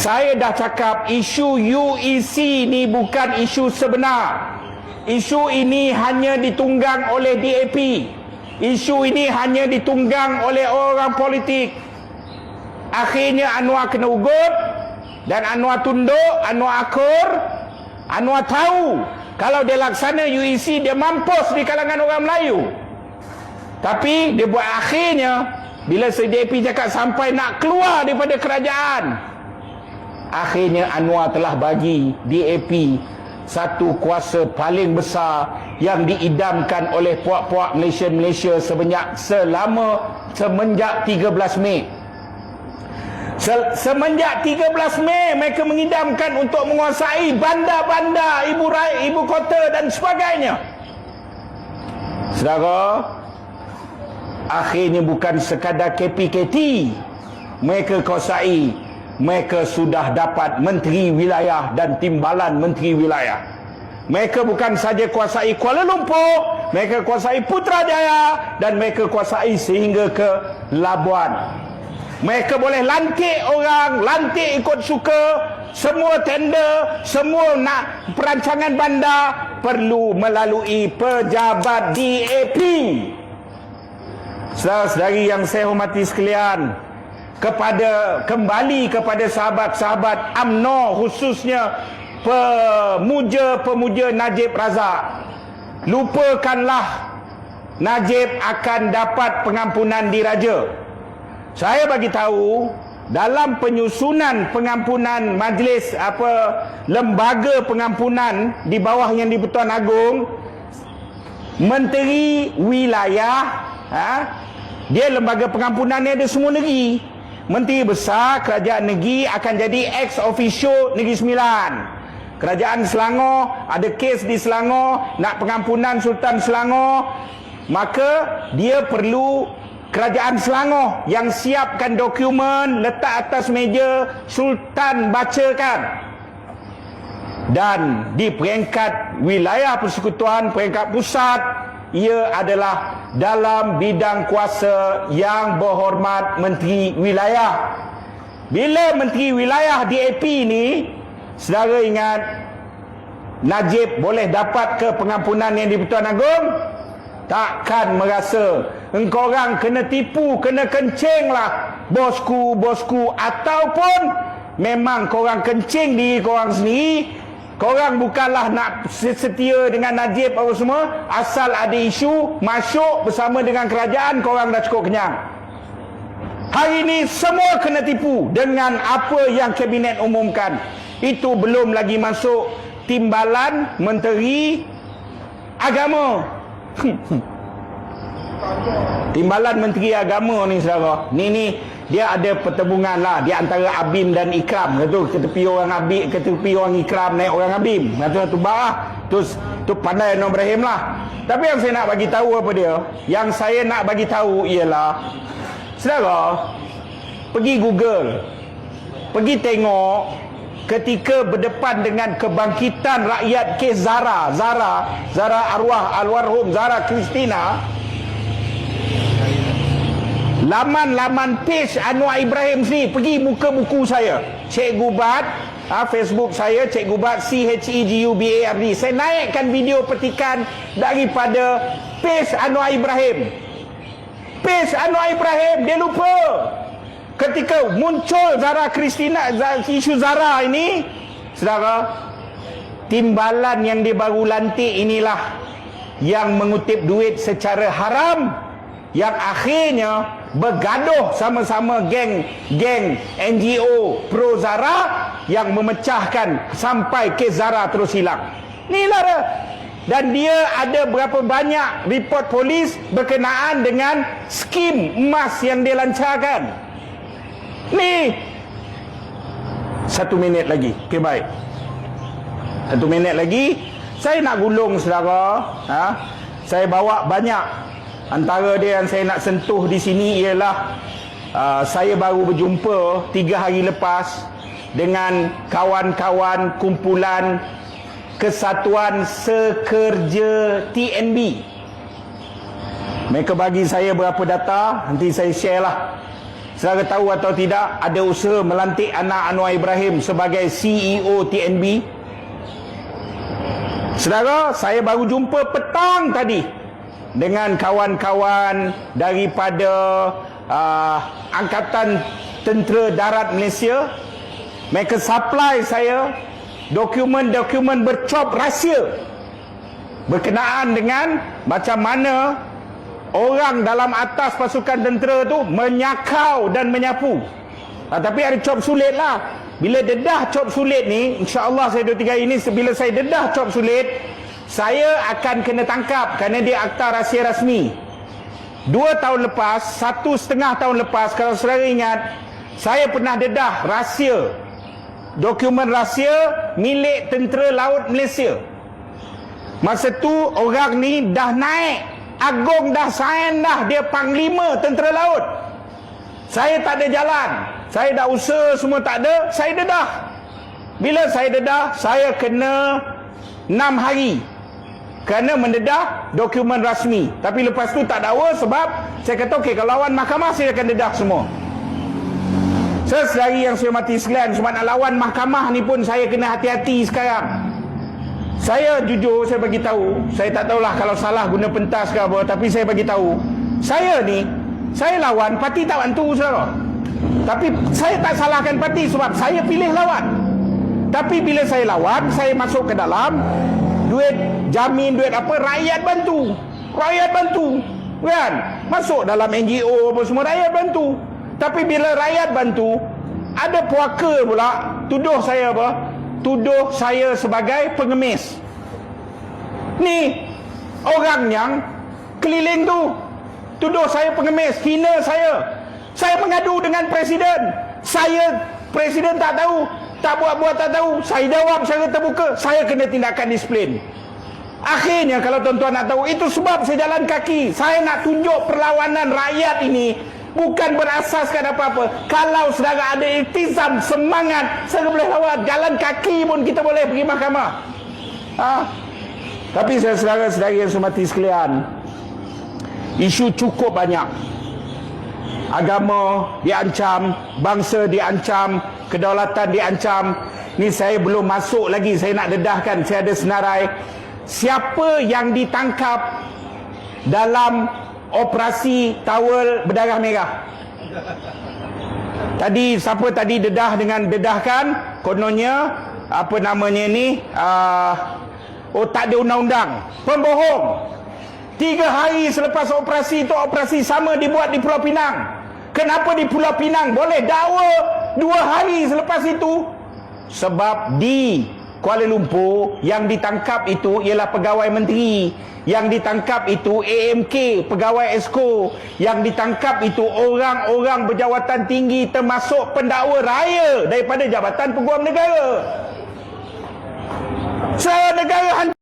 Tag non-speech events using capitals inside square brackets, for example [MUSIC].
Saya dah cakap isu UEC ni bukan isu sebenar. Isu ini hanya ditunggang oleh DAP. Isu ini hanya ditunggang oleh orang politik. Akhirnya Anwar kena ugut dan Anwar tunduk, Anwar akur, Anwar tahu kalau dia laksana UEC dia mampus di kalangan orang Melayu. Tapi dia buat akhirnya bila CDAP cakap sampai nak keluar daripada kerajaan akhirnya Anwar telah bagi DAP satu kuasa paling besar yang diidamkan oleh puak-puak Malaysia-Malaysia sebanyak selama semenjak 13 Mei. Semenjak 13 Mei mereka mengidamkan untuk menguasai bandar-bandar ibu rai, ibu kota dan sebagainya. Saudara, akhirnya bukan sekadar KPKT mereka kuasai, mereka sudah dapat menteri wilayah dan timbalan menteri wilayah. Mereka bukan saja kuasai Kuala Lumpur, mereka kuasai Putrajaya dan mereka kuasai sehingga ke Labuan. Mereka boleh lantik orang, lantik ikut suka, semua tender, semua nak perancangan bandar perlu melalui pejabat DAP. Saudara-saudari yang saya hormati sekalian, kepada kembali kepada sahabat-sahabat AMNO khususnya pemuja-pemuja Najib Razak. Lupakanlah Najib akan dapat pengampunan diraja. Saya bagi tahu dalam penyusunan pengampunan majlis apa lembaga pengampunan di bawah yang di-Pertuan Agong menteri wilayah ha, dia lembaga pengampunan ni ada semua negeri menteri besar kerajaan negeri akan jadi ex officio negeri sembilan kerajaan Selangor ada kes di Selangor nak pengampunan Sultan Selangor maka dia perlu Kerajaan Selangor yang siapkan dokumen letak atas meja Sultan bacakan. Dan di peringkat wilayah persekutuan, peringkat pusat, ia adalah dalam bidang kuasa yang berhormat Menteri Wilayah. Bila Menteri Wilayah DAP ni, saudara ingat, Najib boleh dapat ke pengampunan yang di Pertuan Agong? takkan merasa engkau orang kena tipu, kena kencing lah bosku, bosku ataupun memang korang kencing diri korang sendiri korang bukanlah nak setia dengan Najib apa semua. Asal ada isu masuk bersama dengan kerajaan korang dah cukup kenyang. Hari ini semua kena tipu dengan apa yang kabinet umumkan. Itu belum lagi masuk timbalan menteri agama [LAUGHS] Timbalan Menteri Agama ni saudara. Ni ni dia ada pertembungan lah di antara Abim dan Ikram tu ke tepi orang Abim ke tepi orang Ikram naik orang Abim. Satu tu bah. Terus tu pandai Nur Ibrahim lah. Tapi yang saya nak bagi tahu apa dia? Yang saya nak bagi tahu ialah saudara pergi Google. Pergi tengok ketika berdepan dengan kebangkitan rakyat kes Zara, Zara, Zara arwah almarhum Zara Kristina, laman-laman page Anwar Ibrahim ni pergi muka buku saya, Cik Gubat, ha, Facebook saya Cik Gubat C H E G U B A R D. Saya naikkan video petikan daripada page Anwar Ibrahim. Page Anwar Ibrahim dia lupa ketika muncul Zara Kristina isu Zara ini saudara timbalan yang dia baru lantik inilah yang mengutip duit secara haram yang akhirnya bergaduh sama-sama geng geng NGO pro Zara yang memecahkan sampai kes Zara terus hilang. Inilah dia. Dan dia ada berapa banyak report polis berkenaan dengan skim emas yang dia lancarkan. Ni. Satu minit lagi. Okey baik. Satu minit lagi. Saya nak gulung saudara. Ha? Saya bawa banyak Antara dia yang saya nak sentuh di sini ialah uh, Saya baru berjumpa Tiga hari lepas Dengan kawan-kawan kumpulan Kesatuan Sekerja TNB Mereka bagi saya berapa data Nanti saya share lah. Saudara tahu atau tidak ada usaha melantik anak Anwar Ibrahim sebagai CEO TNB? Saudara, saya baru jumpa petang tadi dengan kawan-kawan daripada uh, Angkatan Tentera Darat Malaysia. Mereka supply saya dokumen-dokumen bercop rahsia berkenaan dengan macam mana orang dalam atas pasukan tentera tu menyakau dan menyapu. Ha, tapi ada cop sulit lah. Bila dedah cop sulit ni, insya-Allah saya dua tiga hari ni bila saya dedah cop sulit, saya akan kena tangkap kerana dia akta rahsia rasmi. Dua tahun lepas, satu setengah tahun lepas, kalau saudara ingat, saya pernah dedah rahsia. Dokumen rahsia milik tentera laut Malaysia. Masa tu orang ni dah naik Agung dah sign dah dia panglima tentera laut. Saya tak ada jalan. Saya dah usaha semua tak ada, saya dedah. Bila saya dedah, saya kena 6 hari. Kerana mendedah dokumen rasmi. Tapi lepas tu tak dakwa sebab saya kata okey kalau lawan mahkamah saya akan dedah semua. Sesedari yang saya mati sekalian sebab nak lawan mahkamah ni pun saya kena hati-hati sekarang. Saya jujur saya bagi tahu, saya tak tahulah kalau salah guna pentas ke apa, tapi saya bagi tahu, saya ni saya lawan parti tak bantu saudara. Tapi saya tak salahkan parti sebab saya pilih lawan. Tapi bila saya lawan, saya masuk ke dalam duit jamin duit apa rakyat bantu. Rakyat bantu. Kan? Masuk dalam NGO apa semua rakyat bantu. Tapi bila rakyat bantu, ada puaka pula tuduh saya apa? tuduh saya sebagai pengemis. Ni orang yang keliling tu tuduh saya pengemis, hina saya. Saya mengadu dengan presiden. Saya presiden tak tahu, tak buat-buat tak tahu. Saya jawab secara terbuka, saya kena tindakan disiplin. Akhirnya kalau tuan-tuan nak tahu itu sebab saya jalan kaki. Saya nak tunjuk perlawanan rakyat ini bukan berasaskan apa-apa. Kalau saudara ada iltizam, semangat, saya boleh lawan. Jalan kaki pun kita boleh pergi mahkamah. Ha? Tapi saya saudara-saudara yang semati sekalian, isu cukup banyak. Agama diancam, bangsa diancam, kedaulatan diancam. Ni saya belum masuk lagi, saya nak dedahkan, saya ada senarai. Siapa yang ditangkap dalam operasi tawel berdarah merah. Tadi siapa tadi dedah dengan dedahkan? Kononnya apa namanya ni? Uh, oh tak ada undang-undang. Pembohong. Tiga hari selepas operasi itu operasi sama dibuat di Pulau Pinang. Kenapa di Pulau Pinang? Boleh dakwa dua hari selepas itu sebab di Kuala Lumpur yang ditangkap itu ialah pegawai menteri yang ditangkap itu AMK pegawai ESCO yang ditangkap itu orang-orang berjawatan tinggi termasuk pendakwa raya daripada Jabatan Peguam Negara. Saya negara